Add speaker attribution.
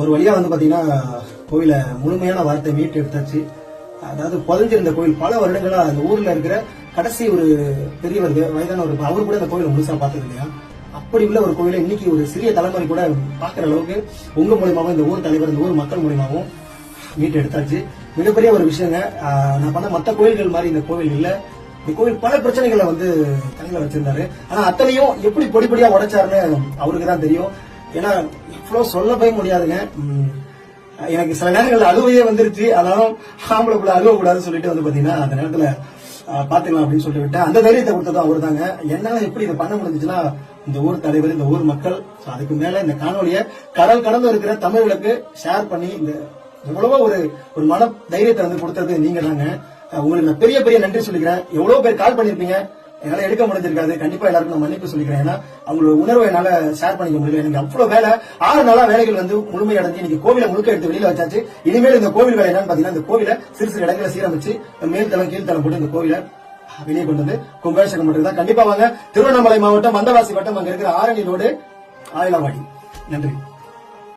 Speaker 1: ஒரு வழியா வந்து பாத்தீங்கன்னா கோயில முழுமையான வார்த்தை மீட்டு எடுத்தாச்சு. அதாவது புதஞ்சிருந்த கோயில் பல வருடங்களா அந்த ஊர்ல இருக்கிற கடைசி ஒரு பெரியவர் வயதான ஒரு அவர் கூட அந்த கோயிலை முழுசா பார்த்தது இல்லையா? அப்படி உள்ள ஒரு கோயிலை இன்னைக்கு ஒரு சிறிய தலைமுறை கூட பாக்குற அளவுக்கு உங்க மூலியமாகவும் இந்த ஊர் தலைவர் இந்த ஊர் மக்கள் மூலியமாகவும் மீட்டு எடுத்தாச்சு. மிகப்பெரிய ஒரு விஷயங்க. நான் பண்ண மத்த கோயில்கள் மாதிரி இந்த கோவில் இல்ல. இந்த கோவில் பல பிரச்சனைகளை வந்து தலையில வச்சிருந்தாரு. ஆனா அத்தனையும் எப்படி பொடிப்படியா உடைச்சாருன்னு அவருக்கு தான் தெரியும். ஏன்னா இவ்வளவு சொல்ல போய் முடியாதுங்க. எனக்கு சில நேரங்களில் அழுவையே வந்துருச்சு. அதனால ஆம்பளை கூட அழுவ கூடாதுன்னு சொல்லிட்டு வந்து பாத்தீங்கன்னா அந்த நேரத்துல பாத்துக்கலாம் அப்படின்னு சொல்லிட்டு விட்டேன். அந்த தைரியத்தை கொடுத்ததும் அவரு தாங்க என்னால எப்படி இதை பண்ண முடிஞ்சுச்சுன்னா இந்த ஊர் தலைவர் இந்த ஊர் மக்கள் அதுக்கு மேல இந்த காணொலிய கடல் கடந்து இருக்கிற தமிழர்களுக்கு ஷேர் பண்ணி இந்த எவ்வளவோ ஒரு ஒரு மன தைரியத்தை வந்து கொடுத்தது நீங்க தாங்க உங்களுக்கு நான் பெரிய பெரிய நன்றி சொல்லிக்கிறேன். எவ்வளவு பேர் கால் பண்ணிருப்பீங்க. என்னால எடுக்க முடிஞ்சிருக்காது. கண்டிப்பா எல்லாருக்கும் நான் மன்னிப்பு சொல்லிக்கிறேன். ஏன்னா அவங்களோட உணர்வை என்னால ஷேர் பண்ணிக்க முடியல. எனக்கு அவ்வளவு வேலை. ஆறு நாளா வேலைகள் வந்து முழுமையடைஞ்சு இன்னைக்கு கோவிலை முழுக்க எடுத்து வெளியில வச்சாச்சு. இனிமேல் இந்த கோவில் வேலை என்னன்னு பாத்தீங்கன்னா இந்த கோவிலை சிறு சிறு இடங்களை சீரமைச்சு மேல் தளம் கீழ் தளம் போட்டு இந்த கோவிலை வெளியே கொண்டு வந்து கும்பாபிஷேகம் பண்றது தான் கண்டிப்பா வாங்க. திருவண்ணாமலை மாவட்டம் மந்தவாசி வட்டம் அங்க இருக்கிற ஆரணி ரோடு ஆயிலாவாடி நன்றி.